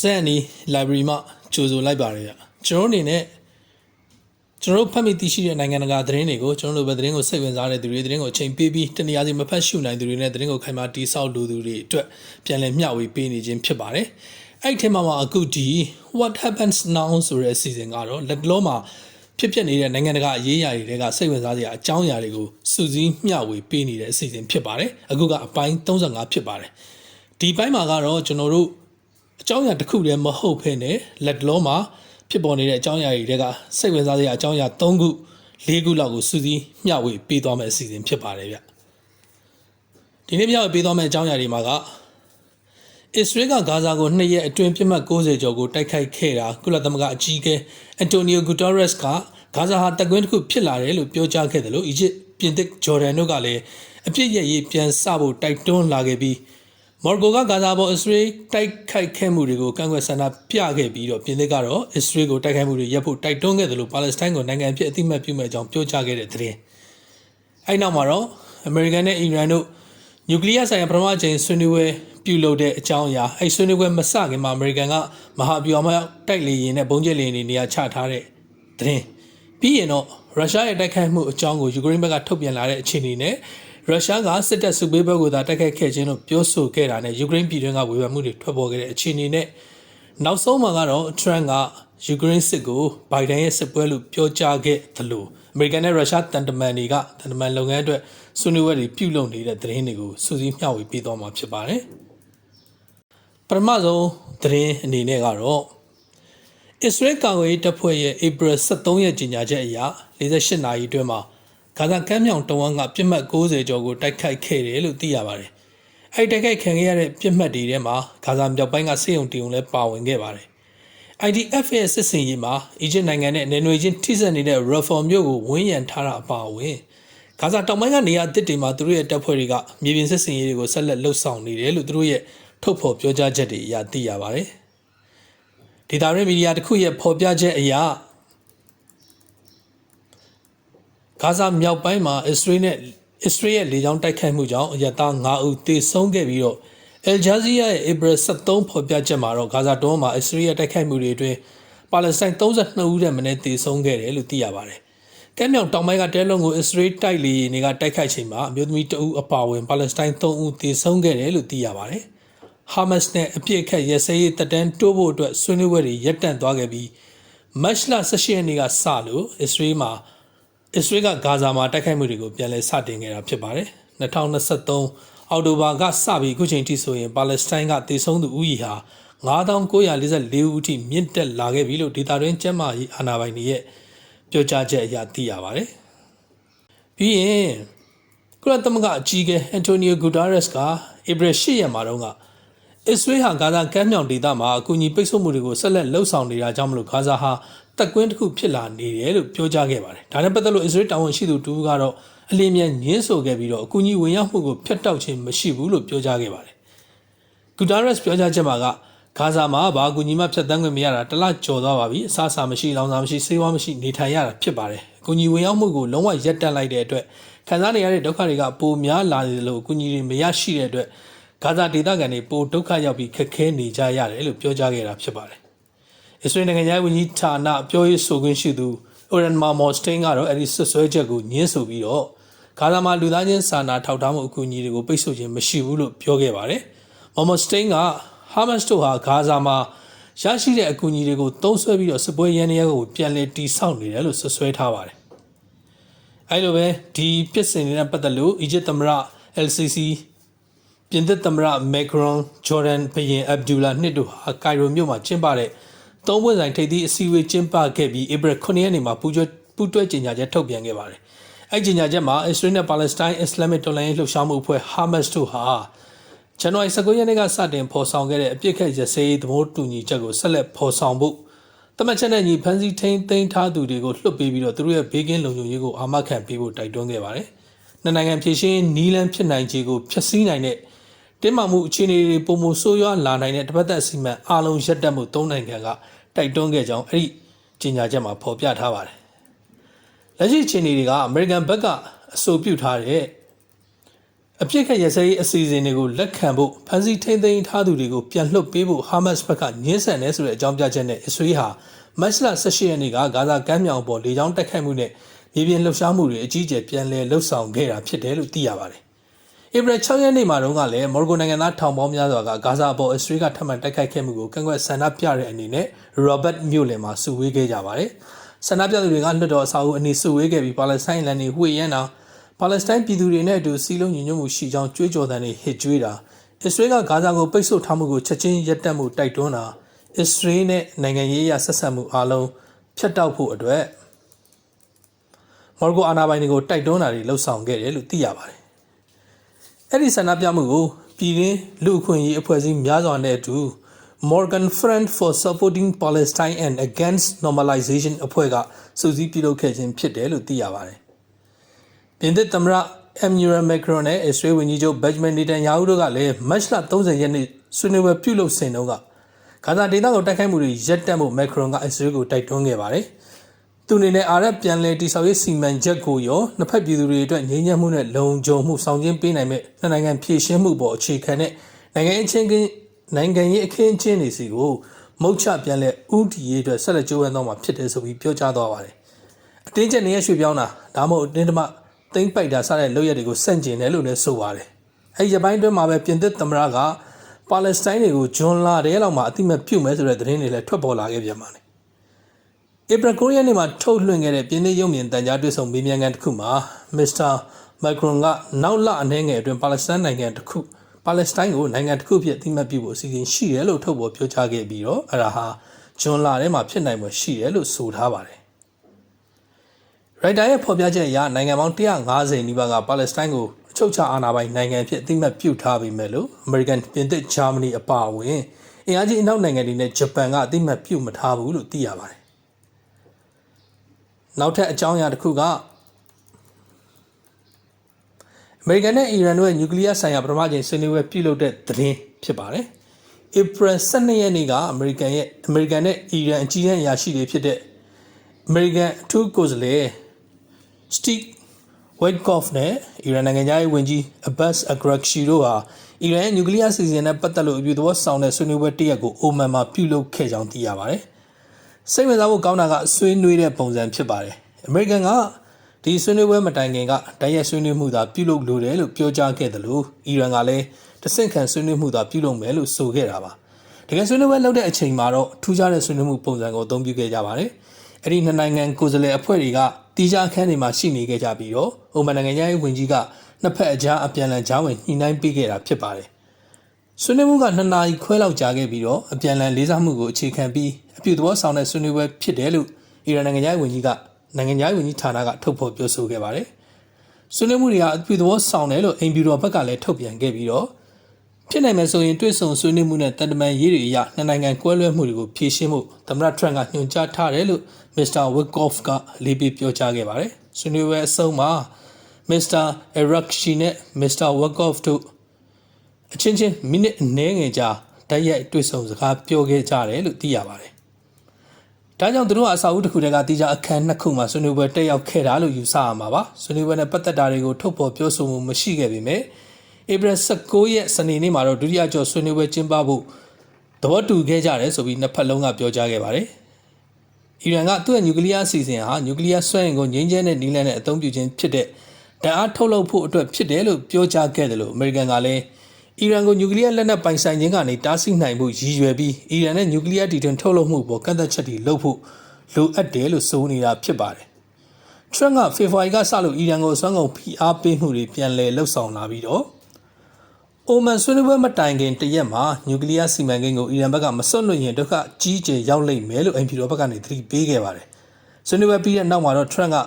စက်အနီ library မှာကြိုဆိုလိုက်ပါတယ်ဗျကျွန်တော်တို့အနေနဲ့ကျွန်တော်တို့ဖတ်မိသိရှိတဲ့နိုင်ငံတကာသတင်းတွေကိုကျွန်တော်တို့ပဲသတင်းကိုစိတ်ဝင်စားတဲ့သူတွေသတင်းကိုအချိန်ပေးပြီးတနည်းအားဖြင့်မဖတ်ရှုနိုင်သူတွေနဲ့သတင်းကိုခိုင်မာတိဆောက်လိုသူတွေအတွက်ပြန်လည်မျှဝေပေးနေခြင်းဖြစ်ပါတယ်အဲ့ဒီထဲမှာမှာအခုဒီ what happens now ဆိုတဲ့အစီအစဉ်ကတော့လက်တလုံးမှာဖြစ်ပျက်နေတဲ့နိုင်ငံတကာအရေးအရာတွေကစိတ်ဝင်စားစရာအကြောင်းအရာတွေကိုစုစည်းမျှဝေပေးနေတဲ့အစီအစဉ်ဖြစ်ပါတယ်အခုကအပိုင်း35ဖြစ်ပါတယ်ဒီပိုင်းမှာကတော့ကျွန်တော်တို့ အကြောင်းအရာတစ်ခုတည်းမဟုတ်ဘဲနဲ့လက်တလုံးမှာဖြစ်ပေါ်နေတဲ့အကြောင်းအရာတွေကစိတ်ဝင်စားစရာအကြောင်းအရာ၃ခု၄ခုလောက်ကိုစုစည်းမျှဝေပေးသွားမယ့်အစီအစဉ်ဖြစ်ပါတယ်ဗျဒီနေ့မျှဝေပေးသွားမယ့်အကြောင်းအရာတွေမှာကအစ္စရေးကဂါဇာကိုနှစ်ရက်အတွင်းပြစ်မှတ်60ကျော်ကိုတိုက်ခိုက်ခဲ့တာကုလသမဂ္ဂအကြီးအကဲအန်တိုနီယိုဂူတာရက်စ်ကဂါဇာဟာတပ်ကွင်းတစ်ခုဖြစ်လာတယ်လို့ပြောကြားခဲ့တယ်လို့အီဂျစ်ပြင်သစ်ဂျော်ဒန်တို့ကလည်းအပြစ်ရရေးပြန်စဖို့တိုက်တွန်းလာခဲ့ပြီး မော်ရိုကိုကဂါဇာပေါ်အစ္စရေးတိုက်ခိုက်ခဲ့မှုတွေကိုကန့်ကွက်ဆန္ဒပြခဲ့ပြီးတော့ပြင်သစ်ကတော့အစ္စရေးကိုတိုက်ခိုက်မှုတွေရပ်ဖို့တိုက်တွန်းခဲ့တယ်လို့ပါလက်စတိုင်းကိုနိုင်ငံအဖြစ်အသိအမှတ်ပြုမဲ့အကြောင်းပြောကြားခဲ့တဲ့သတင်း။အဲဒီနောက်မှာတော့အမေရိကန်နဲ့အီရန်တို့နျူကလ িয়ার ဆိုင်ရာပထမအကြိမ်ဆွေးနွေးပွဲပြုလုပ်တဲ့အကြောင်းအရာအဲဆွေးနွေးပွဲမစခင်မှာအမေရိကန်ကမဟာဗျူဟာမတိုက်လေယာဉ်နဲ့ဘုံကျဲလေယာဉ်တွေနေရာချထားတဲ့သတင်း။ပြီးရင်တော့ရုရှားရဲ့တိုက်ခိုက်မှုအကြောင်းကိုယူကရိန်းဘက်ကထုတ်ပြန်လာတဲ့အခြေအနေနဲ့ ရုရှားကစစ်တပ်စုပေးဘက်ကိုသာတိုက်ခိုက်ခဲ့ခြင်းလို့ပြောဆိုခဲ့တာနဲ့ယူကရိန်းပြည်တွင်းကဝေဖန်မှုတွေထွက်ပေါ်ခဲ့တဲ့အခြေအနေနဲ့နောက်ဆုံးမှာကတော့ထရန့်ကယူကရိန်းစစ်ကိုဘိုင်ဒန်ရဲ့စစ်ပွဲလို့ပြောကြားခဲ့သလိုအမေရိကန်နဲ့ရုရှားတန်တမန်တွေကတန်တမန်လုပ်ငန်းအတွက်ဆွေးနွေးပွဲတွေပြုလုပ်နေတဲ့သတင်းတွေကိုစူးစီးမျှဝေပေးသွားမှာဖြစ်ပါတယ်ပထမဆုံးသတင်းအနေနဲ့ကတော့အစ္စရေးကာကွယ်ရေးတပ်ဖွဲ့ရဲ့ April 23ရက်ကြေညာချက်အရ48နာရီအတွင်းမှာ ဂါဇာကမ်းမြောင်တဝန်းကပြစ်မှတ်60ကျော်ကိုတိုက်ခိုက်ခဲ့တယ်လို့သိရပါတယ်။အဲဒီတိုက်ခိုက်ခံခဲ့ရတဲ့ပြစ်မှတ်တွေထဲမှာဂါဇာမြောက်ပိုင်းကစေယုံတီုံလည်းပါဝင်ခဲ့ပါတယ်။ IDF ရဲ့စစ်စင်ရေးမှာအီဂျစ်နိုင်ငံနဲ့နယ်နိမိတ်ချင်းထိစပ်နေတဲ့ Rafah မြို့ကိုဝန်းရံထားတာအပါအဝင်ဂါဇာတောင်ပိုင်းကနေရာအသစ်တွေမှာသူတို့ရဲ့တပ်ဖွဲ့တွေကမြေပြင်စစ်စင်ရေးတွေကိုဆက်လက်လှုပ်ဆောင်နေတယ်လို့သူတို့ရဲ့ထုတ်ဖော်ပြောကြားချက်တွေအရသိရပါတယ်။ဒေတာရင်းမီဒီယာတစ်ခုရဲ့ဖော်ပြချက်အရ ဂါဇာမြောက်ပိုင်းမှာအစ္စရေးနဲ့အစ္စရေးရဲ့လေကြောင်းတိုက်ခိုက်မှုကြောင့်အရသား9ဦးသေဆုံးခဲ့ပြီးတော့အယ်ဂျာဇီးယားရဲ့ April 23ဖော်ပြချက်မှာတော့ဂါဇာတောမှာအစ္စရေးရဲ့တိုက်ခိုက်မှုတွေအတွင်းပါလက်စတိုင်း32ဦးတဲ့မနေ့သေဆုံးခဲ့တယ်လို့သိရပါတယ်။ကမ်းမြောင်တောင်ပိုင်းကတဲလုံးကိုအစ္စရေးတိုက်လေယာဉ်တွေကတိုက်ခိုက်ချိန်မှာအမျိုးသမီးတဦးအပါအဝင်ပါလက်စတိုင်း3ဦးသေဆုံးခဲ့တယ်လို့သိရပါတယ်။ Hamas နဲ့အပြစ်အခတ်ရစဲရေးတပ်တန်းတိုးဖို့အတွက်ဆွေးနွေးပွဲတွေရပ်တန့်သွားခဲ့ပြီးမတ်လ18ရက်နေ့ကစလို့အစ္စရေးမှာ အစ္စရေးကဂါဇာမှာတိုက်ခိုက်မှုတွေကိုပြန်လည်စတင်ခဲ့တာဖြစ်ပါတယ်2023အောက်တိုဘာကစပြီးအခုချိန်ထိဆိုရင်ပါလက်စတိုင်းကတေဆုံးသူဦးရေဟာ9944ဦးအထိမြင့်တက်လာခဲ့ပြီလို့ဒေတာတွင်းကျန်းမာရေးအာဏာပိုင်တွေရဲ့ပြောကြားချက်အရသိရပါတယ်ပြီးရင်ကုလသမဂ္ဂအကြီးအကဲအန်တိုနီယိုဂူတာရက်စ်ကဧပြီ10ရက်မှာတော့ကအစ္စရေးဟာဂါဇာကမ်းမြောင်ဒေသမှာအကူအညီပိတ်ဆို့မှုတွေကိုဆက်လက်လှုပ်ဆောင်နေတာကြောင့်မလို့ဂါဇာဟာ တက်ကွင်းတစ်ခုဖြစ်လာနေတယ်လို့ပြောကြားခဲ့ပါတယ်။ဒါနဲ့ပတ်သက်လို့အစ္စရေးတာဝန်ရှိသူတူကတော့အလင်းမြန်ညင်းဆိုခဲ့ပြီးတော့အကူအညီဝင်ရောက်မှုကိုဖျက်တောက်ခြင်းမရှိဘူးလို့ပြောကြားခဲ့ပါတယ်။ဂူတာရက်စ်ပြောကြားချက်မှာကဂါဇာမှာဘာအကူအညီမှဖျက်တမ်းခွင့်မရတာတလကျော်သွားပါပြီ။အစားအစာမရှိလောင်စာမရှိဆေးဝါးမရှိနေထိုင်ရတာဖြစ်ပါတယ်။အကူအညီဝင်ရောက်မှုကိုလုံးဝရပ်တန့်လိုက်တဲ့အတွက်ခံစားနေရတဲ့ဒုက္ခတွေကပိုများလာတယ်လို့အကူအညီတွေမရရှိတဲ့အတွက်ဂါဇာဒေသခံတွေပိုဒုက္ခရောက်ပြီးခက်ခဲနေကြရတယ်လို့ပြောကြားခဲ့တာဖြစ်ပါတယ်။ အစ္စရေးနိုင်ငံရဲ့ဝန်ကြီးဌာနပြောရေးဆိုခွင့်ရှိသူအိုရန်မာမော်စတိန်ကတော့အဲဒီဆွဆွဲချက်ကိုညှင်းဆိုပြီးတော့ဂါဇာမှာလူသားချင်းစာနာထောက်ထားမှုအကူအညီတွေကိုပိတ်ဆို့ခြင်းမရှိဘူးလို့ပြောခဲ့ပါတယ်။မော်မော်စတိန်ကဟာမတ်စ်တို့ဟာဂါဇာမှာရရှိတဲ့အကူအညီတွေကိုသုံးဆွဲပြီးတော့စစ်ပွဲရန်ရဲကိုပြန်လည်တိစောက်နေတယ်လို့ဆွဆွဲထားပါတယ်။အဲလိုပဲဒီပြစ်စင်နေတဲ့ပတ်သက်လို့အီဂျစ်သမ္မတ LCC ပြင်သစ်သမ္မတမက်ခရွန်ဂျော်ဒန်ဘရင်အဗ်ဒူလာနှစ်တို့ဟာကိုင်ရိုမြို့မှာကျင်းပတဲ့ သုံးပွင့်ဆိုင်ထိပ်သီးအစည်းအဝေးကျင်းပခဲ့ပြီးဧပြီ9ရက်နေ့မှာပူးကျွဲပူးတွဲကြေညာချက်ထုတ်ပြန်ခဲ့ပါတယ်။အဲ့ကြေညာချက်မှာအစ္စရေးနဲ့ပါလက်စတိုင်းအစ္စလာမစ်တော်လှန်ရေးလှုပ်ရှားမှုအဖွဲ့ဟာမတ်စ်တို့ဟာဇန်နဝါရီ19ရက်နေ့ကစတင်ဖော်ဆောင်ခဲ့တဲ့အပြစ်ခတ်ရစဲရေးသဘောတူညီချက်ကိုဆက်လက်ဖော်ဆောင်ဖို့တမန်ချက်နဲ့ညီဖန်စီထိန်သိမ်းထားသူတွေကိုလွှတ်ပေးပြီးတော့သူတို့ရဲ့ဘေးကင်းလုံခြုံရေးကိုအာမခံပေးဖို့တိုက်တွန်းခဲ့ပါတယ်။နှစ်နိုင်ငံဖြည့်ရှင်းနီးလန်းဖြစ်နိုင်ခြေကိုဖျက်ဆီးနိုင်တဲ့တင်းမာမှုအခြေအနေတွေပုံမဆိုးရွားလာနိုင်တဲ့တပတ်သက်စီမံအားလုံးရပ်တန့်မှုသုံးနိုင်ငံက တိုက်တွန်းခဲ့ကြောင်းအဲ့ဒီကြေညာချက်မှာဖော်ပြထားပါတယ်။လက်ရှိအခြေအနေတွေကအမေရိကန်ဘက်ကအဆိုပြုထားတဲ့အပြစ်ခတ်ရစရေးအစီအစဉ်တွေကိုလက်ခံဖို့ဖန်စီထိန်သိမ်းထားသူတွေကိုပြန်လွှတ်ပေးဖို့ဟာမတ်စ်ဘက်ကညှင်းဆန်နေဆိုတဲ့အကြောင်းပြချက်နဲ့အစ္စရေးဟာမတ်လ18ရက်နေ့ကဂါဇာကမ်းမြောင်ပေါ်လေကြောင်းတိုက်ခိုက်မှုနဲ့မြေပြင်လှုပ်ရှားမှုတွေအကြီးအကျယ်ပြန်လည်လှုပ်ဆောင်ခဲ့တာဖြစ်တယ်လို့သိရပါတယ်။ ဧပြီ6ရက်နေ့မှာတုန်းကလည်းမော်ရိုကိုနိုင်ငံသားထောင်ပေါင်းများစွာကဂါဇာပေါ်အစ္စရေးကထပ်မံတိုက်ခိုက်ခဲ့မှုကိုကန့်ကွက်ဆန္ဒပြတဲ့အနေနဲ့ရောဘတ်မြို့လယ်မှာစုဝေးခဲ့ကြပါတယ်။ဆန္ဒပြသူတွေကလွှတ်တော်အဆောက်အဦအနီးစုဝေးခဲ့ပြီးပါလက်စတိုင်းလန်တွေဝှေ့ရမ်းတာပါလက်စတိုင်းပြည်သူတွေနဲ့အတူစီးလုံးညီညွတ်မှုရှိကြောင်းကြွေးကြော်သံတွေဟစ်ကြွေးတာအစ္စရေးကဂါဇာကိုပိတ်ဆို့ထားမှုကိုချက်ချင်းရပ်တန့်မှုတိုက်တွန်းတာအစ္စရေးနဲ့နိုင်ငံရေးအရဆက်ဆက်မှုအလုံးဖျက်တောက်ဖို့အတွက်မော်ရိုကိုအာဏာပိုင်တွေကိုတိုက်တွန်းတာတွေလှုပ်ဆောင်ခဲ့တယ်လို့သိရပါတယ်။ အဲ့ဒီဆန္ဒပြမှုကိုပြည်တွင်းလူအခွင့်အရေးအဖွဲ့အစည်းများစွာနဲ့အတူ Morgan Friend for Supporting Palestine and Against Normalization အဖွဲ့ကစုစည်းပြုလုပ်ခဲ့ခြင်းဖြစ်တယ်လို့သိရပါတယ်။ပြင်သစ်သမ္မတ Emmanuel Macron နဲ့ Israel ဝန်ကြီးချုပ် Benjamin Netanyahu တို့ကလည်းမတ်လ30ရက်နေ့ဆွေးနွေးပွဲပြုလုပ်စဉ်တုန်းကဂါဇာဒေသကိုတိုက်ခိုက်မှုတွေရပ်တန့်ဖို့ Macron က Israel ကိုတိုက်တွန်းခဲ့ပါတယ်။ သူအနေနဲ့အာရပ်ပြန်လည်တည်ဆောက်ရေးစီမံချက်ကိုရောနှစ်ဖက်ပြည်သူတွေအတွက်ငြိမ်းချမ်းမှုနဲ့လုံခြုံမှုဆောင်ကျဉ်ပေးနိုင်မဲ့နှစ်နိုင်ငံဖြည့်ရှင်းမှုပေါ်အခြေခံတဲ့နိုင်ငံရေးချင်းနိုင်ငံရေးအခင်းအကျင်းတွေစီကိုမုတ်ချပြန်လဲဥတီရေးအတွက်ဆက်လက်ကြိုးပမ်းတော့မှာဖြစ်တယ်ဆိုပြီးပြောကြားသွားပါတယ်။အတင်းကျပ်နေရရွှေ့ပြောင်းတာဒါမှမဟုတ်အတင်းဓမ္မသိမ့်ပိုက်တာစတဲ့လုပ်ရက်တွေကိုစန့်ကျင်တယ်လို့လည်းဆိုပါတယ်။အဲဒီရပိုင်းတွင်းမှာပဲပြင်သစ်သမ္မတကပါလက်စတိုင်းတွေကိုဂျွန်လာတဲလောက်မှာအတိမတ်ပြုတ်မယ်ဆိုတဲ့သတင်းတွေလည်းထွက်ပေါ်လာခဲ့ပြန်ပါတယ်။ ဧပြီ9ရက်နေ့မှာထုတ်လွှင့်ခဲ့တဲ့ပြင်းသစ်ရုံမြင်တန်ကြားတွေ့ဆုံမေးမြန်းခန်းတစ်ခုမှာမစ္စတာမိုက်ခရွန်ကနောက်လအနှဲငယ်အတွင်းပါလက်စတိုင်းနိုင်ငံတစ်ခုပါလက်စတိုင်းကိုနိုင်ငံတစ်ခုဖြစ်အတိမတ်ပြုဖို့အစီအစဉ်ရှိတယ်လို့ထုတ်ပေါ်ပြောကြားခဲ့ပြီးတော့အဲ့ဒါဟာဂျွန်လာထဲမှာဖြစ်နိုင်မှာရှိတယ်လို့ဆိုထားပါတယ်။ရိုက်တာရဲ့ဖော်ပြချက်အရနိုင်ငံပေါင်း150နီးပါးကပါလက်စတိုင်းကိုအချုပ်ချာအာဏာပိုင်နိုင်ငံဖြစ်အတိမတ်ပြုထားပေမဲ့လို့အမေရိကန်ပြင်သစ်ဂျာမနီအပါအဝင်အင်အားကြီးအနောက်နိုင်ငံတွေနဲ့ဂျပန်ကအတိမတ်ပြုမထားဘူးလို့သိရပါတယ်။ နောက်ထပ်အကြောင်းအရာတစ်ခုကအမေရိကန်နဲ့အီရန်တို့ရဲ့နျူကလ িয়ার ဆိုင်ရာပထမကြိမ်ဆွေးနွေးပွဲပြုလုပ်တဲ့သတင်းဖြစ်ပါတယ်။ April 12ရက်နေ့ကအမေရိကန်ရဲ့အမေရိကန်နဲ့အီရန်အကြီးအကဲအရာရှိတွေဖြစ်တဲ့အမေရိကန်အထူးကိုယ်စားလှယ် Steve Witkoff နဲ့အီရန်နိုင်ငံသားရေးဝန်ကြီး Abbas Araghchi တို့ဟာအီရန်ရဲ့နျူကလ িয়ার စီစဉ်နဲ့ပတ်သက်လို့အပြုသဘောဆောင်တဲ့ဆွေးနွေးပွဲတစ်ရက်ကိုအိုမန်မှာပြုလုပ်ခဲ့ကြောင်းသိရပါတယ်။ စိတ်ဝင်စားဖို့ကောင်းတာကဆွေးနွေးတဲ့ပုံစံဖြစ်ပါတယ်။အမေရိကန်ကဒီဆွေးနွေးပွဲမတိုင်ခင်ကတိုက်ရိုက်ဆွေးနွေးမှုသာပြုလုပ်လိုတယ်လို့ပြောကြားခဲ့တယ်လို့အီရန်ကလည်းတဆင့်ခံဆွေးနွေးမှုသာပြုလုပ်မယ်လို့ဆိုခဲ့တာပါတကယ်ဆွေးနွေးပွဲလုပ်တဲ့အချိန်မှာတော့ထူးခြားတဲ့ဆွေးနွေးမှုပုံစံကိုအသုံးပြုခဲ့ကြပါတယ်အဲ့ဒီနှစ်နိုင်ငံကိုယ်စားလှယ်အဖွဲ့တွေကတီးခြားခန်းတွေမှာရှိနေခဲ့ကြပြီးတော့အိုမန်နိုင်ငံရဲ့ဝန်ကြီးကနှစ်ဖက်အကြားအပြန်အလှန်ကြားဝင်ညှိနှိုင်းပေးခဲ့တာဖြစ်ပါတယ် ဆွေးနွေးမှုကနှစ်နာရီခွဲလောက်ကြာခဲ့ပြီးတော့အပြန်အလှန်လေးစားမှုကိုအခြေခံပြီးအပြုသဘောဆောင်တဲ့ဆွေးနွေးပွဲဖြစ်တယ်လို့အီရန်နိုင်ငံရဲ့ဝန်ကြီးကနိုင်ငံသားဝန်ကြီးဌာနကထုတ်ဖော်ပြောဆိုခဲ့ပါတယ်။ဆွေးနွေးမှုတွေကအပြုသဘောဆောင်တယ်လို့အိမ်ဖြူတော်ဘက်ကလည်းထုတ်ပြန်ခဲ့ပြီးတော့ဖြစ်နိုင်မယ်ဆိုရင်တွေ့ဆုံဆွေးနွေးမှုနဲ့တန်တမန်ရေးတွေအရနှစ်နိုင်ငံကွဲလွဲမှုတွေကိုဖြေရှင်းမှုသမ္မတထရန့်ကညွှန်ကြားထားတယ်လို့မစ္စတာဝစ်ကော့ဖ်ကလေးပေးပြောကြားခဲ့ပါတယ်။ဆွေးနွေးပွဲအဆုံးမှာမစ္စတာအရက်ရှီနဲ့မစ္စတာဝစ်ကော့ဖ်တို့ အချင်းချင်းမိနစ်အနည်းငယ်ကြာတိုက်ရိုက်တွေ့ဆုံစကားပြောခဲ့ကြတယ်လို့သိရပါတယ်။ဒါကြောင့်သူတို့ကအစာအုပ်တစ်ခုတည်းကတိကျအခန်းနှစ်ခုမှာဆွေးနွေးပွဲတက်ရောက်ခဲ့တာလို့ယူဆရမှာပါ။ဆွေးနွေးပွဲနဲ့ပတ်သက်တာတွေကိုထုတ်ဖော်ပြောဆိုမှုမရှိခဲ့ပေမဲ့ဧပြီ16ရက်စနေနေ့မှာတော့ဒုတိယကျော်ဆွေးနွေးပွဲကျင်းပဖို့သဘောတူခဲ့ကြတယ်ဆိုပြီးနှစ်ဖက်လုံးကပြောကြားခဲ့ပါတယ်။အီရန်ကသူ့ရဲ့နျူကလ িয়ার အစီအစဉ်ဟာနျူကလ িয়ার စွမ်းအင်ကိုငြိမ်းချမ်းတဲ့နည်းလမ်းနဲ့အသုံးပြုခြင်းဖြစ်တဲ့ဓာတ်အားထုတ်လုပ်ဖို့အတွက်ဖြစ်တယ်လို့ပြောကြားခဲ့တယ်လို့အမေရိကန်ကလည်း အီရန်ကိုနျူကလ িয়ার လက်နက်ပိုင်ဆိုင်ခြင်းကနေတားဆီးနိုင်မှုရည်ရွယ်ပြီးအီရန်နဲ့နျူကလ িয়ার တီထွင်ထုတ်လုပ်မှုပေါ်ကန့်သက်ချက်တွေလုပ်ဖို့လိုအပ်တယ်လို့ဆိုနေတာဖြစ်ပါတယ်။ Trump ကဖေဖော်ဝါရီကစလို့အီရန်ကိုစွမ်းကုန်ဖိအားပေးမှုတွေပြန်လည်လှုပ်ဆောင်လာပြီးတော့အိုမန်ဆွေးနွေးပွဲမတိုင်ခင်တရက်မှာနျူကလ িয়ার စီမံကိန်းကိုအီရန်ဘက်ကမစွန့်လွတ်ရင်ဒုက္ခကြီးကျယ်ရောက်လိမ့်မယ်လို့အင်ဖြူတော်ဘက်ကနေသတိပေးခဲ့ပါတယ်။ဆွေးနွေးပွဲပြီးတဲ့နောက်မှာတော့ Trump က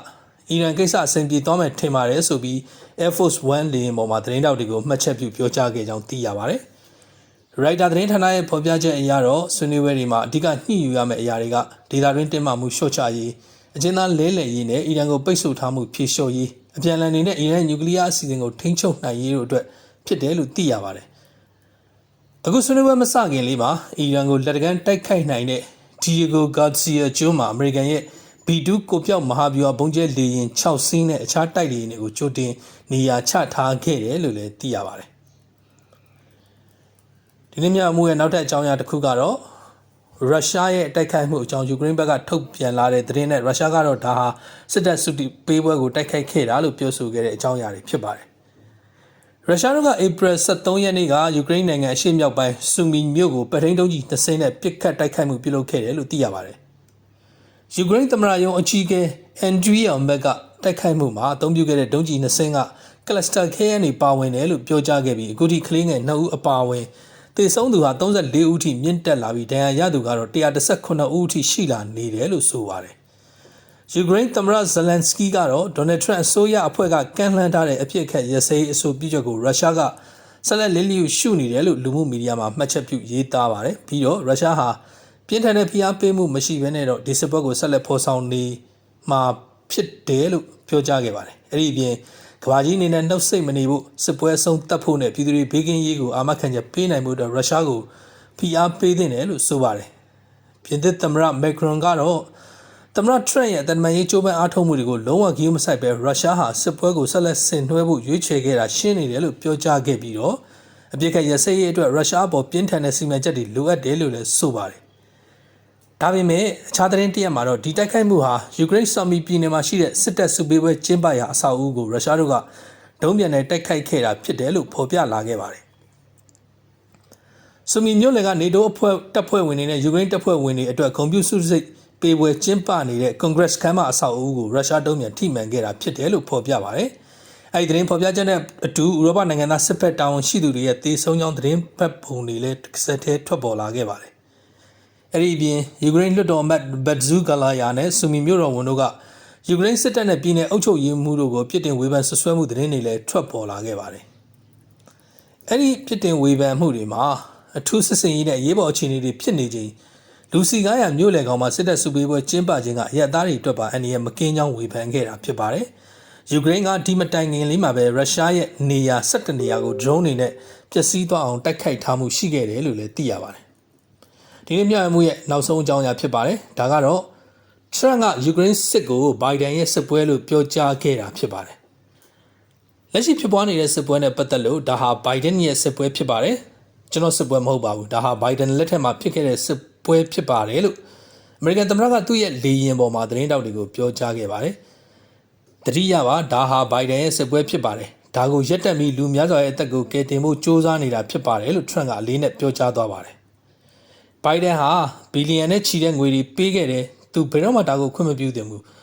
အီရန်ကိစ္စအဆင်ပြေသွားမယ်ထင်ပါတယ်ဆိုပြီး Air Force One လေယာဉ်ပေါ်မှာသတင်းတောက်တွေကိုမှတ်ချက်ပြုပြောကြားခဲ့ကြောင်းသိရပါတယ်။ Writer သတင်းဌာနရဲ့ဖော်ပြချက်အရတော့ဆွေးနွေးပွဲတွေမှာအဓိကညှိယူရမယ့်အရာတွေကဒေတာတွင်းတင်မှမှုလျှော့ချရေးအကျဉ်းသားလဲလှယ်ရေးနဲ့အီရန်ကိုပိတ်ဆို့ထားမှုဖြေလျှော့ရေးအပြန်အလှန်နေတဲ့အီရန်နျူကလ িয়ার အစီအစဉ်ကိုထိန်းချုပ်နိုင်ရေးတို့အတွက်ဖြစ်တယ်လို့သိရပါတယ်။အခုဆွေးနွေးပွဲမစခင်လေးမှာအီရန်ကိုလက်တကမ်းတိုက်ခိုက်နိုင်တဲ့ Diego Garcia ကျွန်းမှာအမေရိကန်ရဲ့ B2 ကိုပြောက်မဟာဗျူဟာဘုံကျဲလေရင်6စီးနဲ့အခြားတိုက်လေရင်တွေကိုကြိုတင်နေရာချထားခဲ့တယ်လို့လည်းသိရပါတယ်ဒီနေ့မြအမှုရဲ့နောက်ထပ်အကြောင်းအရာတစ်ခုကတော့ရုရှားရဲ့တိုက်ခိုက်မှုအကြောင်းယူကရိန်းဘက်ကထုတ်ပြန်လာတဲ့သတင်းနဲ့ရုရှားကတော့ဒါဟာစစ်တပ်စုတီပေးပွဲကိုတိုက်ခိုက်ခဲ့တာလို့ပြောဆိုခဲ့တဲ့အကြောင်းအရာတွေဖြစ်ပါတယ်ရုရှားတို့ကဧပြီ23ရက်နေ့ကယူကရိန်းနိုင်ငံအရှေ့မြောက်ပိုင်းဆူမီမြို့ကိုပထိန်တုံးကြီး30နဲ့ပစ်ခတ်တိုက်ခိုက်မှုပြုလုပ်ခဲ့တယ်လို့သိရပါတယ်။ ယူကရိန်းသမ္မတရုံးအကြီးအကဲအန်ဒရီယာမက်ကတိုက်ခိုက်မှုမှာအသုံးပြုခဲ့တဲ့ဒုံးကြီး20ကကလစတာခဲကနေပါဝင်တယ်လို့ပြောကြားခဲ့ပြီးအခုထိကလေးငယ်2ဦးအပါအဝင်တေဆုံးသူဟာ34ဦးထိမြင့်တက်လာပြီးဒဏ်ရာရသူကတော့118ဦးထိရှိလာနေတယ်လို့ဆိုပါတယ်။ယူကရိန်းသမ္မတဇလန်စကီကတော့ဒေါ်နယ်ထရန့်အစိုးရအဖွဲ့ကကန့်လန့်ထားတဲ့အပြစ်ခတ်ရစဲအဆိုပြုချက်ကိုရုရှားကဆက်လက်လစ်လျူရှုနေတယ်လို့လူမှုမီဒီယာမှာမှတ်ချက်ပြုရေးသားပါတယ်။ပြီးတော့ရုရှားဟာ ပြင်းထန်တဲ့ဖိအားပေးမှုမရှိဘဲနဲ့တော့ဒီစစ်ပွဲကိုဆက်လက်ဖော်ဆောင်နေမှာဖြစ်တယ်လို့ပြောကြားခဲ့ပါတယ်။အဲ့ဒီအပြင်ကဘာကြီးအနေနဲ့နှုတ်ဆက်မနေဖို့စစ်ပွဲအဆုံးသတ်ဖို့နဲ့ပြည်သူတွေဘေးကင်းရေးကိုအာမခံချက်ပေးနိုင်မှုအတွက်ရုရှားကိုဖိအားပေးသင့်တယ်လို့ဆိုပါတယ်။ပြင်သစ်သမ္မတမက်ခရွန်ကတော့သမ္မတထရန့်ရဲ့တန်မန်ရေးကြိုးပမ်းအားထုတ်မှုတွေကိုလုံးဝဂရုမစိုက်ပဲရုရှားဟာစစ်ပွဲကိုဆက်လက်ဆင်နွှဲဖို့ရွေးချယ်ခဲ့တာရှင်းနေတယ်လို့ပြောကြားခဲ့ပြီးတော့အပြစ်ကရစရေးအတွက်ရုရှားပေါ်ပြင်းထန်တဲ့စီမံချက်တွေလိုအပ်တယ်လို့လည်းဆိုပါတယ်။ ဒါပေမဲ့အခြားသတင်းတရက်မှာတော့ဒီတိုက်ခိုက်မှုဟာယူကရိန်းဆာမီပြည်နယ်မှာရှိတဲ့စစ်တပ်စုပေးပွဲကျင်းပရာအဆောက်အဦကိုရုရှားတို့ကဒုံးပြန်နဲ့တိုက်ခိုက်ခဲ့တာဖြစ်တယ်လို့ဖော်ပြလာခဲ့ပါတယ်။ဆူမီမြို့လေကနေတိုးအဖွဲ့တပ်ဖွဲ့ဝင်တွေနဲ့ယူကရိန်းတပ်ဖွဲ့ဝင်တွေအတွက်ဂုံပြူစုစိတ်ပေးပွဲကျင်းပနေတဲ့ Congress ခန်းမအဆောက်အဦကိုရုရှားတုံးပြန်ထိမှန်ခဲ့တာဖြစ်တယ်လို့ဖော်ပြပါတယ်။အဲဒီသတင်းဖော်ပြချက်နဲ့အတူဥရောပနိုင်ငံသားစစ်ဖက်တာဝန်ရှိသူတွေရဲ့တေဆုံးကြောင်းသတင်းဖက်ပုံတွေလည်းစက်သေးထွက်ပေါ်လာခဲ့ပါတယ်။ အဲဒီအပြင်ယူကရိန်းလွှတ်တော်အမတ်ဘတ်ဇူဂလာယာနဲ့ဆူမီမြို့တော်ဝန်တို့ကယူကရိန်းစစ်တပ်နဲ့ပြည်내အုပ်ချုပ်ရေးမှူးတို့ကိုပြစ်တင်ဝေဖန်ဆွဆွဲမှုသတင်းတွေလည်းထွက်ပေါ်လာခဲ့ပါတယ်။အဲဒီပြစ်တင်ဝေဖန်မှုတွေမှာအထူးစစ်စင်ရေးနဲ့ရေးပေါ်အခြေအနေတွေဖြစ်နေချိန်လူစီကားရမြို့လေကောင်မှာစစ်တပ်စုပေးပွဲကျင်းပခြင်းကအရက်သားတွေအတွက်ပါအန်ဒီရဲ့မကင်းကြောင်းဝေဖန်ခဲ့တာဖြစ်ပါတယ်။ယူကရိန်းကဒီမတိုင်ခင်လေးမှာပဲရုရှားရဲ့နေရာ17နေရာကို drone တွေနဲ့ပျက်စီးသွားအောင်တိုက်ခိုက်ထားမှုရှိခဲ့တယ်လို့လည်းသိရပါတယ်။ ဒီနေ့မြမှုရဲ့နောက်ဆုံးအကြောင်းအရာဖြစ်ပါတယ်။ဒါကတော့ Trump ကယူကရိန်းစစ်ကိုဘိုင်ဒန်ရဲ့စစ်ပွဲလို့ပြောကြားခဲ့တာဖြစ်ပါတယ်။လက်ရှိဖြစ်ပွားနေတဲ့စစ်ပွဲနဲ့ပတ်သက်လို့ဒါဟာဘိုင်ဒန်ရဲ့စစ်ပွဲဖြစ်ပါတယ်။ကျွန်တော်စစ်ပွဲမဟုတ်ပါဘူး။ဒါဟာဘိုင်ဒန်လက်ထက်မှာဖြစ်ခဲ့တဲ့စစ်ပွဲဖြစ်ပါတယ်လို့အမေရိကန်သမ္မတကသူ့ရဲ့လေရင်ပေါ်မှာသတင်းတောက်တွေကိုပြောကြားခဲ့ပါတယ်။တတိယပါဒါဟာဘိုင်ဒန်ရဲ့စစ်ပွဲဖြစ်ပါတယ်။ဒါကိုရက်တက်ပြီးလူများစွာရဲ့အသက်ကိုကယ်တင်ဖို့စ조사နေတာဖြစ်ပါတယ်လို့ထရန့်ကအလေးနဲ့ပြောကြားသွားပါတယ်။ ဘိုင်ဒန်ဟာဘီလီယံနဲ့ချီတဲ့ငွေတွေပေးခဲ့တယ်။သူဘယ်တော့မှဒါကိုခွင့်မပြုသင့်ဘူး။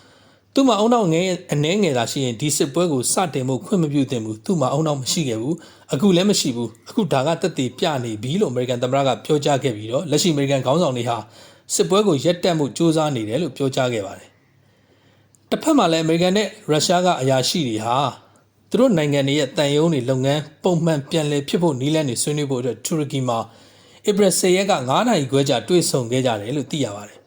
သူ့မှာအုံနောက်ငယ်အနှဲငယ်သာရှိရင်ဒီစစ်ပွဲကိုစတင်ဖို့ခွင့်မပြုသင့်ဘူးသူ့မှာအုံနောက်မရှိခဲ့ဘူးအခုလည်းမရှိဘူးအခုဒါကတက်တည်ပြနေပြီလို့အမေရိကန်သမ္မတကပြောကြားခဲ့ပြီးတော့လက်ရှိအမေရိကန်ခေါင်းဆောင်တွေဟာစစ်ပွဲကိုရက်တက်မှုစ조사နေတယ်လို့ပြောကြားခဲ့ပါတယ်တစ်ဖက်မှာလည်းအမေရိကန်နဲ့ရုရှားကအရာရှိတွေဟာသူတို့နိုင်ငံတွေရဲ့တန်ယုံတွေလုပ်ငန်းပုံမှန်ပြန်လည်ဖြစ်ဖို့နည်းလမ်းတွေဆွေးနွေးဖို့အတွက်တူရကီမှာ ဧပြီ10ရက်က9နိုင်ခွဲကြာတွေ့ဆုံခဲ့ကြတယ်လို့သိရပါတယ်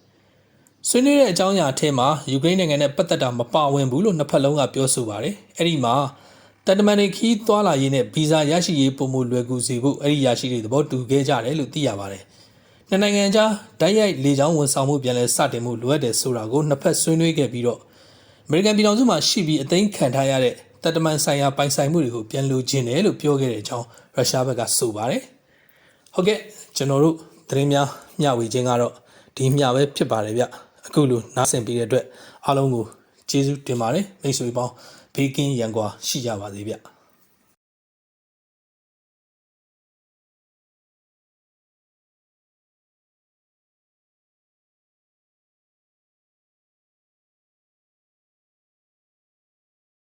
ဆွေးနွေးတဲ့အကြောင်းအရာအထက်မှာယူကရိန်းနိုင်ငံနဲ့ပတ်သက်တာမပါဝင်ဘူးလို့နှစ်ဖက်လုံးကပြောဆိုပါတယ်။အဲ့ဒီမှာတန်တမန်တွေခီးသွားလာရေးနဲ့ဗီဇာရရှိရေးပုံမလွယ်ကူစေဖို့အဲ့ဒီရရှိတွေသဘောတူခဲ့ကြတယ်လို့သိရပါတယ်။နှစ်နိုင်ငံကြားဓာတ်ရိုက်လေကြောင်းဝန်ဆောင်မှုပြန်လည်စတင်မှုလိုအပ်တယ်ဆိုတာကိုနှစ်ဖက်ဆွေးနွေးခဲ့ပြီးတော့အမေရိကန်ပြည်ထောင်စုမှာရှိပြီးအသိမ်းခံထားရတဲ့တန်တမန်ဆိုင်ရာပိုင်ဆိုင်မှုတွေကိုပြန်လိုချင်တယ်လို့ပြောခဲ့တဲ့အကြောင်းရုရှားဘက်ကဆိုပါတယ်။ ဟုတ်ကဲ့ကျွန်တော်တို့သတင်းများမျှဝေခြင်းကတော့ဒီမျှပဲဖြစ်ပါတယ်ဗျ။အခုလိုနားဆင်ပြီးတဲ့အတွက်အားလုံးကိုကျေးဇူးတင်ပါတယ်မိတ်ဆွေပေါင်းဘေးကင်းရန်ကွာရှိကြပါစေဗျ